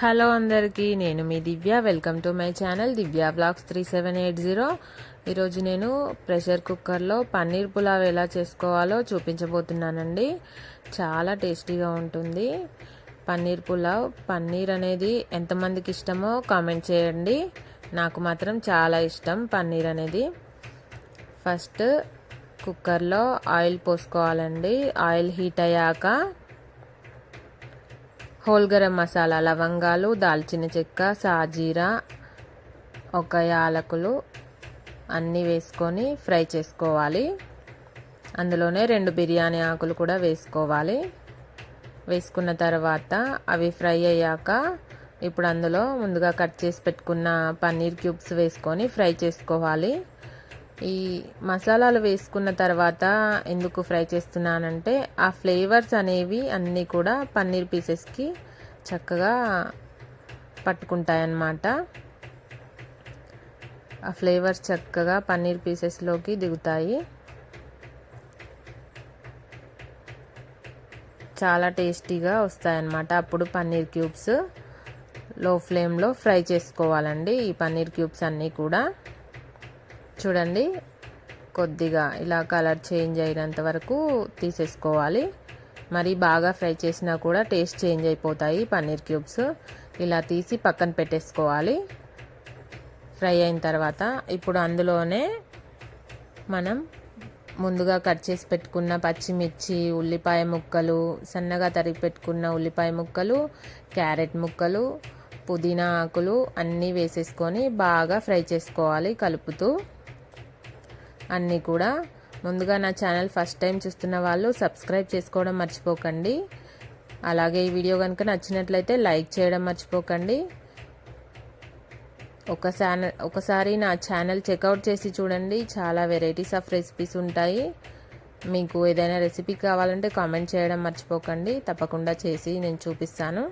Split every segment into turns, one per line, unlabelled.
Hello అందరికీ నేను మీ Divya. Welcome to my channel Divya blogs three seven eight zero. ఈరోజు నేను ప్రెషర్ కుక్కర్లో పన్నీర్ పులావ్ ఎలా చేసుకోవాలో చూపించబోతున్నానండి. చాలా టేస్టీగా ఉంటుంది. పన్నీర్ పులావ్ పన్నీర్ అనేది ఎంతమందికి ఇష్టమో కామెంట్ చేయండి. నాకు మాత్రం చాలా ఇష్టం పన్నీర్ అనేది. ఫస్ట్ కుక్కర్లో ఆయిల్ పోసుకోవాలండి. ఆయిల్ హీట్ అయ్యాక హోల్ గరం మసాలా లవంగాలు దాల్చిన చెక్క సాజీరా ఒక యాలకులు అన్నీ వేసుకొని ఫ్రై చేసుకోవాలి. అందులోనే రెండు బిర్యానీ ఆకులు కూడా వేసుకోవాలి. వేసుకున్న తర్వాత అవి ఫ్రై అయ్యాక ఇప్పుడు అందులో ముందుగా కట్ చేసి పెట్టుకున్న పన్నీర్ క్యూబ్స్ వేసుకొని ఫ్రై చేసుకోవాలి. ఈ మసాలాలు వేసుకున్న తర్వాత ఎందుకు ఫ్రై చేస్తున్నానంటే ఆ ఫ్లేవర్స్ అనేవి అన్నీ కూడా పన్నీర్ పీసెస్కి చక్కగా పట్టుకుంటాయన్నమాట. ఆ ఫ్లేవర్స్ చక్కగా పన్నీర్ పీసెస్లోకి దిగుతాయి. చాలా టేస్టీగా వస్తాయన్నమాట. అప్పుడు పన్నీర్ క్యూబ్స్లో ఫ్లేమ్లో ఫ్రై చేసుకోవాలండి ఈ పన్నీర్ క్యూబ్స్ అన్నీ కూడా. చూడండి కొద్దిగా ఇలా కలర్ చేంజ్ అయినంత వరకు తీసేసుకోవాలి. మరి బాగా ఫ్రై చేసినా కూడా టేస్ట్ చేంజ్ అయిపోతాయి పన్నీర్ క్యూబ్స్. ఇలా తీసి పక్కన పెట్టేసుకోవాలి. ఫ్రై అయిన తర్వాత ఇప్పుడు అందులోనే మనం ముందుగా కట్ చేసి పెట్టుకున్న పచ్చిమిర్చి ఉల్లిపాయ ముక్కలు సన్నగా తరిగి పెట్టుకున్న ఉల్లిపాయ ముక్కలు క్యారెట్ ముక్కలు పుదీనా ఆకులు అన్నీ వేసేసుకొని బాగా ఫ్రై చేసుకోవాలి కలుపుతూ. అన్నీ కూడా. ముందుగా నా ఛానల్ ఫస్ట్ టైం చూస్తున్న వాళ్ళు సబ్స్క్రైబ్ చేసుకోవడం మర్చిపోకండి. అలాగే ఈ వీడియో కనుక నచ్చినట్లయితే లైక్ చేయడం మర్చిపోకండి. ఒకసారి ఒకసారి నా ఛానల్ చెక్అవుట్ చేసి చూడండి. చాలా వెరైటీస్ ఆఫ్ రెసిపీస్ ఉంటాయి. మీకు ఏదైనా రెసిపీ కావాలంటే కామెంట్ చేయడం మర్చిపోకండి. తప్పకుండా చేసి నేను చూపిస్తాను.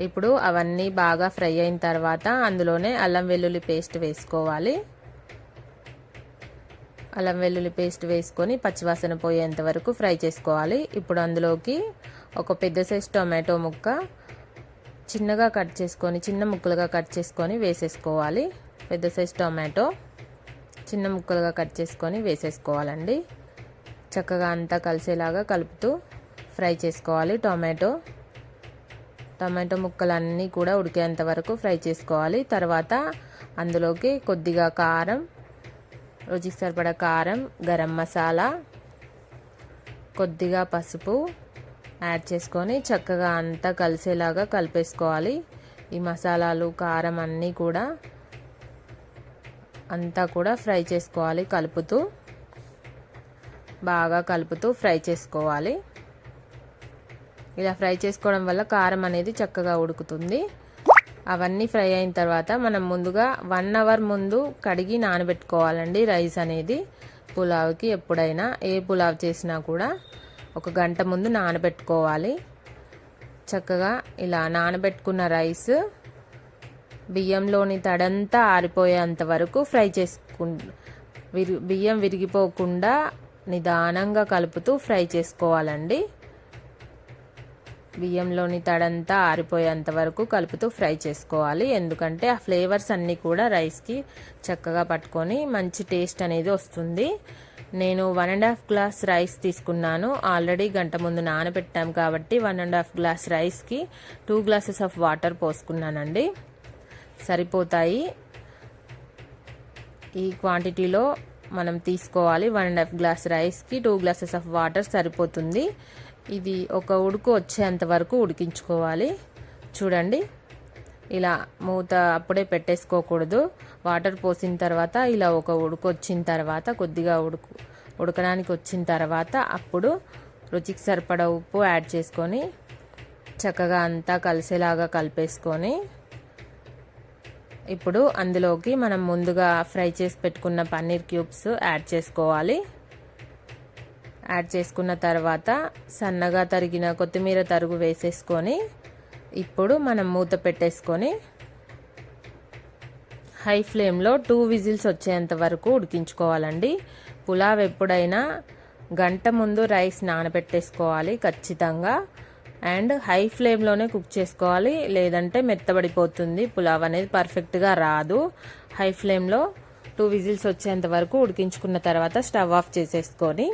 ఇప్పుడు అవన్నీ బాగా ఫ్రై అయిన తర్వాత అందులోనే అల్లం వెల్లుల్లి పేస్ట్ వేసుకోవాలి. అల్లం వెల్లుల్లి పేస్ట్ వేసుకొని పచ్చివాసన పోయేంత వరకు ఫ్రై చేసుకోవాలి. ఇప్పుడు అందులోకి ఒక పెద్ద సైజ్ టొమాటో ముక్క చిన్నగా కట్ చేసుకొని చిన్న ముక్కలుగా కట్ చేసుకొని వేసేసుకోవాలి. పెద్ద సైజ్ టొమాటో చిన్న ముక్కలుగా కట్ చేసుకొని వేసేసుకోవాలండి. చక్కగా అంతా కలిసేలాగా కలుపుతూ ఫ్రై చేసుకోవాలి టొమాటో. టమాటో ముక్కలన్నీ కూడా ఉడికేంత వరకు ఫ్రై చేసుకోవాలి. తర్వాత అందులోకి కొద్దిగా కారం రుచికి సరిపడా కారం గరం మసాలా కొద్దిగా పసుపు యాడ్ చేసుకొని చక్కగా అంతా కలిసేలాగా కలిపేసుకోవాలి. ఈ మసాలాలు కారం అన్నీ కూడా అంతా కూడా ఫ్రై చేసుకోవాలి కలుపుతూ. బాగా కలుపుతూ ఫ్రై చేసుకోవాలి. ఇలా ఫ్రై చేసుకోవడం వల్ల కారం అనేది చక్కగా ఉడుకుతుంది. అవన్నీ ఫ్రై అయిన తర్వాత మనం ముందుగా వన్ అవర్ ముందు కడిగి నానబెట్టుకోవాలండి రైస్ అనేది. పులావ్కి ఎప్పుడైనా ఏ పులావ్ చేసినా కూడా ఒక గంట ముందు నానబెట్టుకోవాలి. చక్కగా ఇలా నానబెట్టుకున్న రైస్ బియ్యంలోని తడంతా ఆరిపోయేంత వరకు ఫ్రై చేసుకు విరి బియ్యం విరిగిపోకుండా నిదానంగా కలుపుతూ ఫ్రై చేసుకోవాలండి. బియ్యంలోని తడంతా ఆరిపోయేంత వరకు కలుపుతూ ఫ్రై చేసుకోవాలి. ఎందుకంటే ఆ ఫ్లేవర్స్ అన్నీ కూడా రైస్కి చక్కగా పట్టుకొని మంచి టేస్ట్ అనేది వస్తుంది. నేను one and half glass rice తీసుకున్నాను. ఆల్రెడీ గంట ముందు నానబెట్టాం కాబట్టి వన్ అండ్ హాఫ్ గ్లాస్ రైస్కి టూ గ్లాసెస్ ఆఫ్ వాటర్ పోసుకున్నానండి. సరిపోతాయి. ఈ క్వాంటిటీలో మనం తీసుకోవాలి. వన్ అండ్ హాఫ్ గ్లాస్ రైస్కి టూ గ్లాసెస్ ఆఫ్ వాటర్ సరిపోతుంది. ఇది ఒక ఉడుకు వచ్చేంత వరకు ఉడికించుకోవాలి. చూడండి. ఇలా మూత అప్పుడే పెట్టేసుకోకూడదు. వాటర్ పోసిన తర్వాత ఇలా ఒక ఉడుకు వచ్చిన తర్వాత కొద్దిగా ఉడుకు ఉడకడానికి వచ్చిన తర్వాత అప్పుడు రుచికి సరిపడా ఉప్పు యాడ్ చేసుకొని చక్కగా అంతా కలిసేలాగా కలిపేసుకొని ఇప్పుడు అందులోకి మనం ముందుగా ఫ్రై చేసి పెట్టుకున్న పన్నీర్ క్యూబ్స్ యాడ్ చేసుకోవాలి. యాడ్ చేసుకున్న తర్వాత సన్నగా తరిగిన కొత్తిమీర తరుగు వేసేసుకొని ఇప్పుడు మనం మూత పెట్టేసుకొని హై ఫ్లేమ్లో టూ విజిల్స్ వచ్చేంత వరకు ఉడికించుకోవాలండి. పులావ్ ఎప్పుడైనా గంట ముందు రైస్ నానబెట్టేసుకోవాలి ఖచ్చితంగా. అండ్ హై ఫ్లేమ్లోనే కుక్ చేసుకోవాలి లేదంటే మెత్తబడిపోతుంది. పులావ్ అనేది పర్ఫెక్ట్గా రాదు. హై ఫ్లేమ్లో టూ విజిల్స్ వచ్చేంత వరకు ఉడికించుకున్న తర్వాత స్టవ్ ఆఫ్ చేసేసుకొని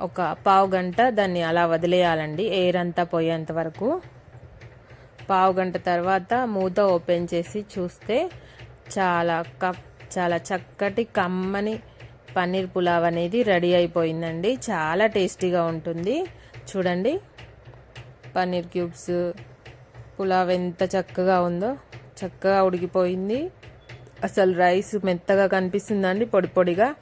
ఒక పావు గంట దాన్ని అలా వదిలేయాలండి. ఎయిర్ అంతా పోయేంత వరకు. పావు గంట తర్వాత మూత ఓపెన్ చేసి చూస్తే చాలా కప్ చాలా చక్కటి కమ్మని పన్నీర్ పులావ్ అనేది రెడీ అయిపోయిందండి. చాలా టేస్టీగా ఉంటుంది. చూడండి. పన్నీర్ క్యూబ్స్ పులావ్ ఎంత చక్కగా ఉందో చక్కగా ఉడికిపోయింది. అసలు రైస్ మెత్తగా కనిపిస్తుందండి పొడి పొడిగా.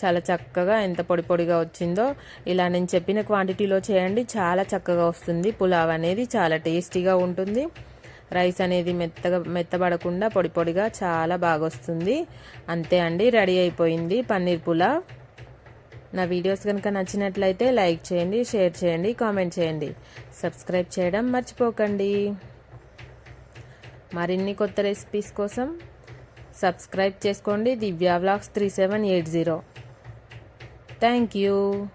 చాలా చక్కగా ఎంత పొడి పొడిగా వచ్చిందో. ఇలా నేను చెప్పిన క్వాంటిటీలో చేయండి. చాలా చక్కగా వస్తుంది. పులావ్ అనేది చాలా టేస్టీగా ఉంటుంది. రైస్ అనేది మెత్తగా మెత్తబడకుండా పొడి పొడిగా చాలా బాగా వస్తుంది. అంతే అండి రెడీ అయిపోయింది పన్నీర్ పులావ్. నా వీడియోస్ కనుక నచ్చినట్లయితే లైక్ చేయండి షేర్ చేయండి కామెంట్ చేయండి. సబ్స్క్రైబ్ చేయడం మర్చిపోకండి. మరిన్ని కొత్త రెసిపీస్ కోసం సబ్స్క్రైబ్ చేసుకోండి. Divya vlogs three seven eight zero. Thank you.